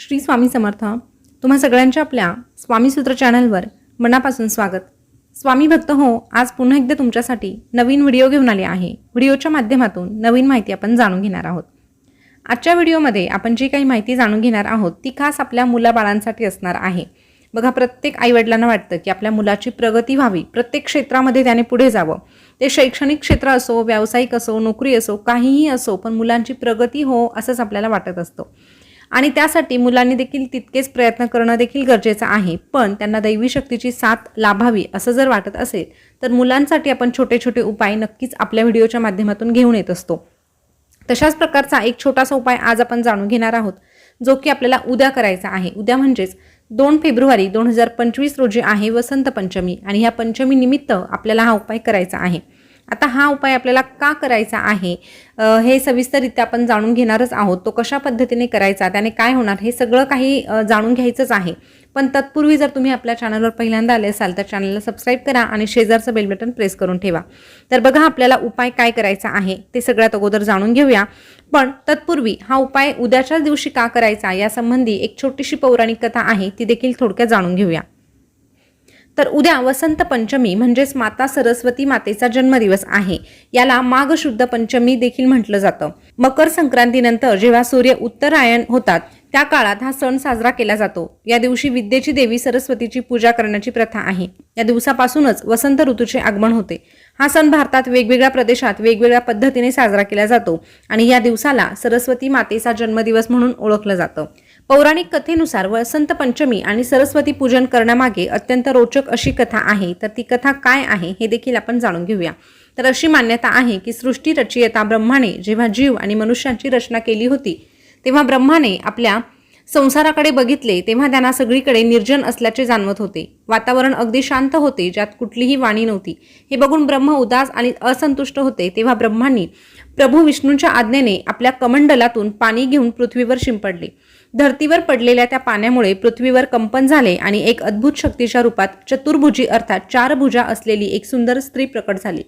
श्री स्वामी समर्थ तुम्हा सगळ्यांच्या आपल्या स्वामीसूत्र चॅनलवर मनापासून स्वागत. स्वामी भक्त हो आज पुन्हा एकदा तुमच्यासाठी नवीन व्हिडिओ घेऊन आले आहे. व्हिडिओच्या माध्यमातून नवीन माहिती आपण जाणून घेणार आहोत. आजच्या व्हिडिओमध्ये आपण जी काही माहिती जाणून घेणार आहोत ती खास आपल्या मुलाबाळांसाठी असणार आहे. बघा प्रत्येक आईवडिलांना वाटतं की आपल्या मुलाची प्रगती व्हावी प्रत्येक क्षेत्रामध्ये त्याने पुढे जावं. ते शैक्षणिक क्षेत्र असो व्यावसायिक असो नोकरी असो काहीही असो पण मुलांची प्रगती हो असंच आपल्याला वाटत असतं. आणि त्यासाठी मुलांनी देखील तितकेच प्रयत्न करणं देखील गरजेचं आहे. पण त्यांना दैवी शक्तीची साथ लाभावी असं जर वाटत असेल तर मुलांसाठी आपण छोटे छोटे उपाय नक्कीच आपल्या व्हिडिओच्या माध्यमातून घेऊन येत असतो. तशाच प्रकारचा एक छोटासा उपाय आज आपण जाणून घेणार आहोत जो की आपल्याला उद्या करायचा आहे. उद्या म्हणजेच दोन फेब्रुवारी दोन हजार पंचवीस रोजी आहे वसंत पंचमी आणि ह्या पंचमी निमित्त आपल्याला हा उपाय करायचा आहे. आता हा उपाय आपल्याला का करायचा आहे? हे सविस्तररित्या आपण जाणून घेणारच आहोत. तो कशा पद्धतीने करायचा त्याने काय होणार हे सगळं काही जाणून घ्यायचंच आहे. पण तत्पूर्वी जर तुम्ही आपल्या चॅनलवर पहिल्यांदा आले असाल तर चॅनलला सबस्क्राईब करा आणि शेजारचं बेल बटन प्रेस करून ठेवा. तर बघा आपल्याला उपाय काय करायचा आहे ते सगळ्यात अगोदर जाणून घेऊया. पण तत्पूर्वी हा उपाय उद्याच्याच दिवशी का करायचा यासंबंधी एक छोटीशी पौराणिक कथा आहे ती देखील थोडक्यात जाणून घेऊया. तर उद्या वसंत पंचमी म्हणजेच माता सरस्वती मातेचा जन्मदिवस आहे. याला माघ शुद्ध पंचमी देखील म्हटलं जातं. मकर संक्रांतीनंतर जेव्हा सूर्य उत्तरायण होतात त्या काळात हा सण साजरा केला जातो. या दिवशी विद्येची देवी सरस्वतीची पूजा करण्याची प्रथा आहे. या दिवसापासूनच वसंत ऋतूचे आगमन होते. हा सण भारतात वेगवेगळ्या प्रदेशात वेगवेगळ्या पद्धतीने साजरा केला जातो आणि या दिवसाला सरस्वती मातेचा जन्मदिवस म्हणून ओळखलं जातं. पौराणिक कथेनुसार वसंत पंचमी आणि सरस्वती पूजन करण्यामागे अत्यंत रोचक अशी कथा आहे. तर ती कथा काय आहे हे देखील आपण जाणून घेऊया. तर अशी मान्यता आहे की सृष्टी रचयिता ब्रह्माने जेव्हा जीव आणि मनुष्यांची रचना केली होती तेव्हा ब्रह्माने आपल्या संसाराकडे बघितले तेव्हा त्यांना सगळीकडे निर्जन असल्याचे जाणवत होते. वातावरण अगदी शांत होते ज्यात कुठलीही वाणी नव्हती. हे बघून ब्रह्म उदास आणि असंतुष्ट होते तेव्हा ब्रह्मांनी प्रभू विष्णूंच्या आज्ञेने आपल्या कमंडलातून पाणी घेऊन पृथ्वीवर शिंपडले. धर्तीवर पडलेल्या त्या पाण्यामुळे पृथ्वीवर कंपन झाले आणि एक अद्भुत शक्तीच्या रूपात चतुर्भुजी अर्थात चार भुजा असलेली एक सुंदर स्त्री प्रकट झाली.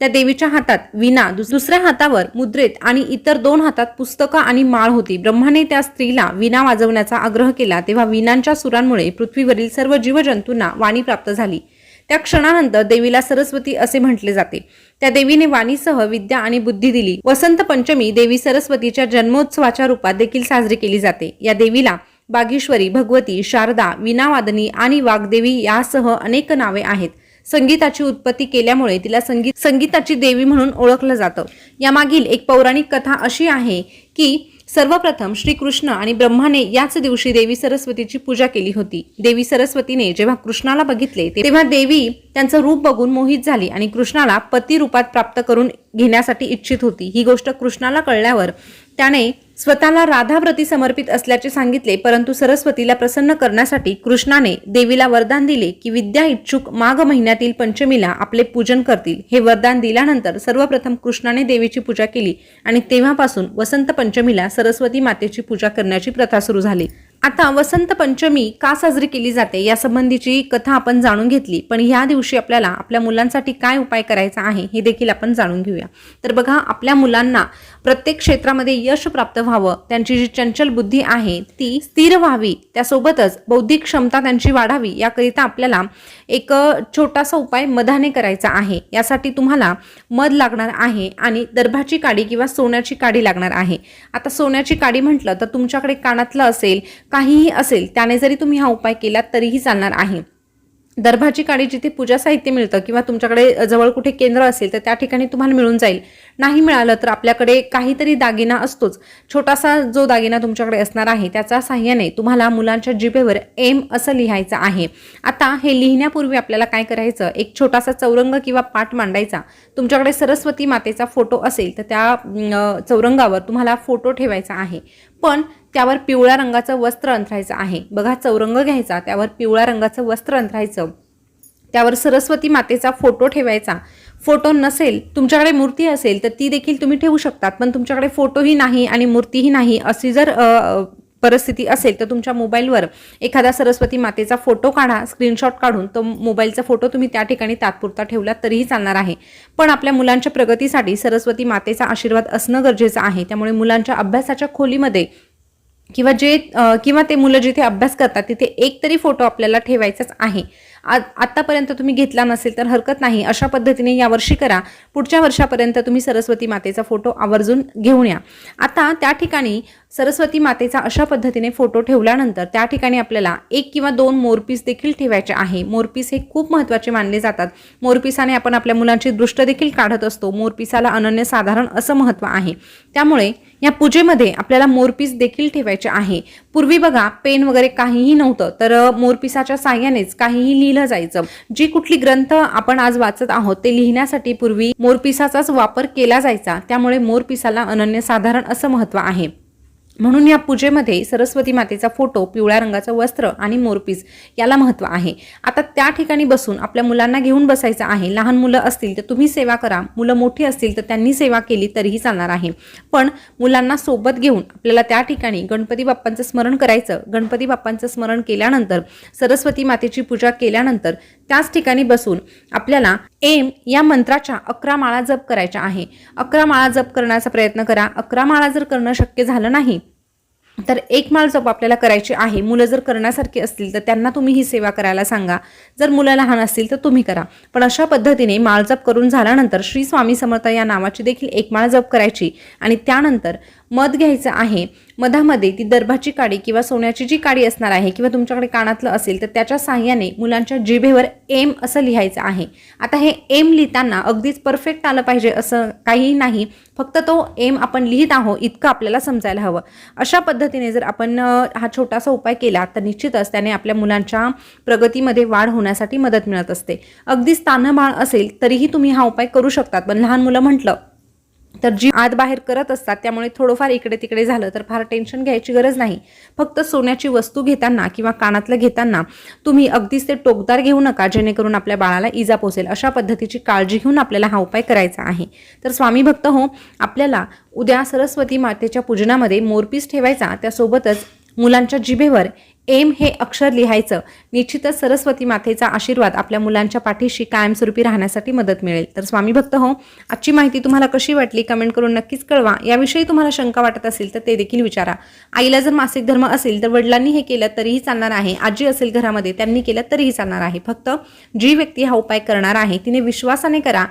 त्या देवीच्या हातात विना दुस- दुसऱ्या हातावर मुद्रेत आणि इतर दोन हातात पुस्तकं आणि माळ होती. ब्रह्माने त्या स्त्रीला विना वाजवण्याचा आग्रह केला तेव्हा विनांच्या सुरांमुळे पृथ्वीवरील सर्व जीवजंतूंना वाणी प्राप्त झाली. त्या क्षणानंतर देवीला सरस्वती असे म्हटले जाते. त्या देवीने वाणीसह विद्या आणि बुद्धी दिली. वसंत पंचमी देवी सरस्वतीच्या जन्मोत्सवाच्या रूपात देखील साजरी केली जाते. या देवीला बागेश्वरी भगवती शारदा विनावादनी आणि वाग्देवी यासह अनेक नावे आहेत. संगीताची उत्पत्ती केल्यामुळे तिला संगीत संगीताची देवी म्हणून ओळखलं जातं. यामागील एक पौराणिक कथा अशी आहे की सर्वप्रथम श्रीकृष्ण आणि ब्रह्माने याच दिवशी देवी सरस्वतीची पूजा केली होती. देवी सरस्वतीने जेव्हा कृष्णाला बघितले तेव्हा देवी त्यांचं रूप बघून मोहित झाली आणि कृष्णाला पती रूपात प्राप्त करून घेण्यासाठी इच्छित होती. ही गोष्ट कृष्णाला कळल्यावर त्याने स्वतःला राधाप्रती समर्पित असल्याचे सांगितले परंतु सरस्वतीला प्रसन्न करण्यासाठी कृष्णाने देवीला वरदान दिले की विद्या इच्छुक माघ महिन्यातील पंचमीला आपले पूजन करतील. हे वरदान दिल्यानंतर सर्वप्रथम कृष्णाने देवीची पूजा केली आणि तेव्हापासून वसंत पंचमीला सरस्वती मातेची पूजा करण्याची प्रथा सुरू झाली. आता वसंत पंचमी का साजरी केली जाते या संबंधीची कथा आपण जाणून घेतली पण ह्या दिवशी आपल्याला आपल्या मुलांसाठी काय उपाय करायचा आहे हे देखील आपण जाणून घेऊया. तर बघा आपल्या मुलांना प्रत्येक क्षेत्रामध्ये यश प्राप्त व्हावं त्यांची जी चंचल बुद्धी आहे ती स्थिर व्हावी त्यासोबतच बौद्धिक क्षमता त्यांची वाढावी याकरिता आपल्याला एक छोटासा उपाय मधाने करायचा आहे. यासाठी तुम्हाला मध लागणार आहे आणि दर्भाची काडी किंवा सोन्याची काडी लागणार आहे. आता सोन्याची काडी म्हटलं तर तुमच्याकडे कानातलं असेल काहीही असेल त्याने जरी तुम्ही हा उपाय केलात तरीही चालणार आहे. दर्भाची काडी जिथे पूजा साहित्य मिळतं किंवा तुमच्याकडे जवळ कुठे केंद्र असेल तर त्या ठिकाणी तुम्हाला मिळून जाईल. नाही मिळालं तर आपल्याकडे काहीतरी दागिना असतोच. छोटासा जो दागिना तुमच्याकडे असणार आहे त्याच्या साह्याने तुम्हाला मुलांच्या जिभेवर एम असं लिहायचं आहे. आता हे लिहिण्यापूर्वी आपल्याला काय करायचं? एक छोटासा चौरंग किंवा पाठ मांडायचा. तुमच्याकडे सरस्वती मातेचा फोटो असेल तर त्या चौरंगावर तुम्हाला फोटो ठेवायचा आहे. पण त्यावर पिवळ्या रंगाचं वस्त्र अंथरायचं आहे. बघा चौरंग घ्यायचा त्यावर पिवळ्या रंगाचं वस्त्र अंथरायचं. त्यावर सरस्वती मातेचा फोटो ठेवायचा. फोटो नसेल तुमच्याकडे मूर्ती असेल तर ती देखील तुम्ही ठेवू शकतात. पण तुमच्याकडे फोटोही नाही आणि मूर्तीही नाही. अशी जर परिस्थिती असेल तर तुमच्या मोबाईलवर एखादा सरस्वती मातेचा फोटो काढा स्क्रीनशॉट काढून. तो मोबाईलचा फोटो तुम्ही त्या ठिकाणी तात्पुरता ठेवला तरीही चालणार आहे. पण आपल्या मुलांच्या प्रगतीसाठी सरस्वती मातेचा आशीर्वाद असणं गरजेचं आहे. त्यामुळे मुलांच्या अभ्यासाच्या खोलीमध्ये किंवा जे किंवा ते मुलं जिथे अभ्यास करतात तिथे एक तरी फोटो आपल्याला ठेवायचाच आहे. आ आत्तापर्यंत तुम्ही घेतला नसेल तर हरकत नाही. अशा पद्धतीने यावर्षी करा. पुढच्या वर्षापर्यंत तुम्ही सरस्वती मातेचा फोटो आवर्जून घेऊन या. आता त्या ठिकाणी सरस्वती मातेचा अशा पद्धतीने फोटो ठेवल्यानंतर त्या ठिकाणी आपल्याला एक किंवा दोन मोरपीस देखील ठेवायचे आहे. मोरपीस हे खूप महत्त्वाचे मानले जातात. मोरपिसाने आपण आपल्या मुलांची दृष्ट देखील काढत असतो. मोरपिसाला अनन्यसाधारण असं महत्त्व आहे. त्यामुळे या पूजेमध्ये आपल्याला मोरपीस देखील ठेवायचे आहे. पूर्वी बघा पेन वगैरे काहीही नव्हतं. तर मोरपिसाच्या साह्यानेच काहीही लिहिलं जायचं. जी कुठली ग्रंथ आपण आज वाचत आहोत ते लिहिण्यासाठी पूर्वी मोरपिसाचाच वापर केला जायचा. त्यामुळे मोरपिसाला अनन्यसाधारण असं महत्त्व आहे. म्हणून या पूजेमध्ये सरस्वती मातेचा फोटो पिवळ्या रंगाचं वस्त्र आणि मोरपीस याला महत्त्व आहे. आता त्या ठिकाणी बसून आपल्या मुलांना घेऊन बसायचं आहे. लहान मुलं असतील तर तुम्ही सेवा करा. मुलं मोठी असतील तर त्यांनी सेवा केली तरीही चालणार आहे. पण मुलांना सोबत घेऊन आपल्याला त्या ठिकाणी गणपती बाप्पांचं स्मरण करायचं. गणपती बाप्पांचं स्मरण केल्यानंतर सरस्वती मातेची पूजा केल्यानंतर त्याच ठिकाणी बसून आपल्याला एम या मंत्राच्या अकरा माळा जप करायच्या आहे. अकरा माळा जप करण्याचा प्रयत्न करा. अकरा माळा जर करणं शक्य झालं नाही तर एक माळ जप आपल्याला करायची आहे. मुलं जर करण्यासारखी असतील तर त्यांना तुम्ही ही सेवा करायला सांगा. जर मुलं लहान असतील तर तुम्ही करा. पण अशा पद्धतीने माळ जप करून झाल्यानंतर श्री स्वामी समर्थ या नावाची देखील एक माळ जप करायची आणि त्यानंतर मध घ्यायचं आहे मधामध्ये ती दर्भाची काडी किंवा सोन्याची जी काडी असणार आहे किंवा तुमच्याकडे कानातलं असेल तर त्याच्या साह्याने मुलांच्या जिभेवर एम असं लिहायचं आहे. आता हे एम लिहिताना अगदीच परफेक्ट आलं पाहिजे असं काही नाही फक्त तो एम आपण लिहित आहोत इतकं आपल्याला समजायला हवं. अशा पद्धतीने जर आपण हा छोटासा उपाय केला तर निश्चितच त्याने आपल्या मुलांच्या प्रगतीमध्ये वाढ होण्यासाठी मदत मिळत असते. अगदीच तान्ह असेल तरीही तुम्ही हा उपाय करू शकतात. पण लहान मुलं म्हटलं तर जी आत बाहेर करत असतात त्यामुळे थोडंफार इकडे तिकडे झालं तर फार टेन्शन घ्यायची गरज नाही. फक्त सोन्याची वस्तू घेताना किंवा कानातलं घेताना तुम्ही अगदीच ते टोकदार घेऊ नका जेणेकरून आपल्या बाळाला इजा पोचेल अशा पद्धतीची काळजी घेऊन आपल्याला हा उपाय करायचा आहे. तर स्वामी भक्त हो आपल्याला उद्या सरस्वती मातेच्या पूजनामध्ये मोरपीस ठेवायचा त्यासोबतच मुलांच्या जिभेवर एम हे अक्षर लिहायचं. निश्चितच सरस्वती मातेचा आशीर्वाद आपल्या मुलांच्या पाठीशी कायमस्वरूपी राहण्यासाठी मदत मिळेल. तर स्वामी भक्त हो आजची माहिती तुम्हाला कशी वाटली कमेंट करून नक्कीच कळवा. याविषयी तुम्हाला शंका वाटत असेल तर ते देखील विचारा. आईला जर मासिक धर्म असेल तर वडिलांनी हे केलं तरीही चालणार आहे. आजी असेल घरामध्ये त्यांनी केलं तरीही चालणार आहे. फक्त जी व्यक्ती हा उपाय करणार आहे तिने विश्वासाने करा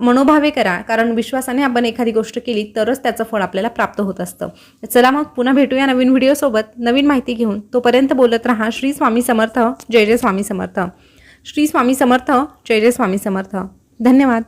मनोभावे करा. कारण विश्वासाने आपण एखादी गोष्ट केली तरच त्याचं फळ आपल्याला प्राप्त होत असतं. चला मग पुन्हा भेटूया नवीन व्हिडिओसोबत नवीन माहिती घेऊन. तोपर्यंत बोलत राहा श्री स्वामी समर्थ जय जय स्वामी समर्थ. श्री स्वामी समर्थ जय जय स्वामी समर्थ. धन्यवाद.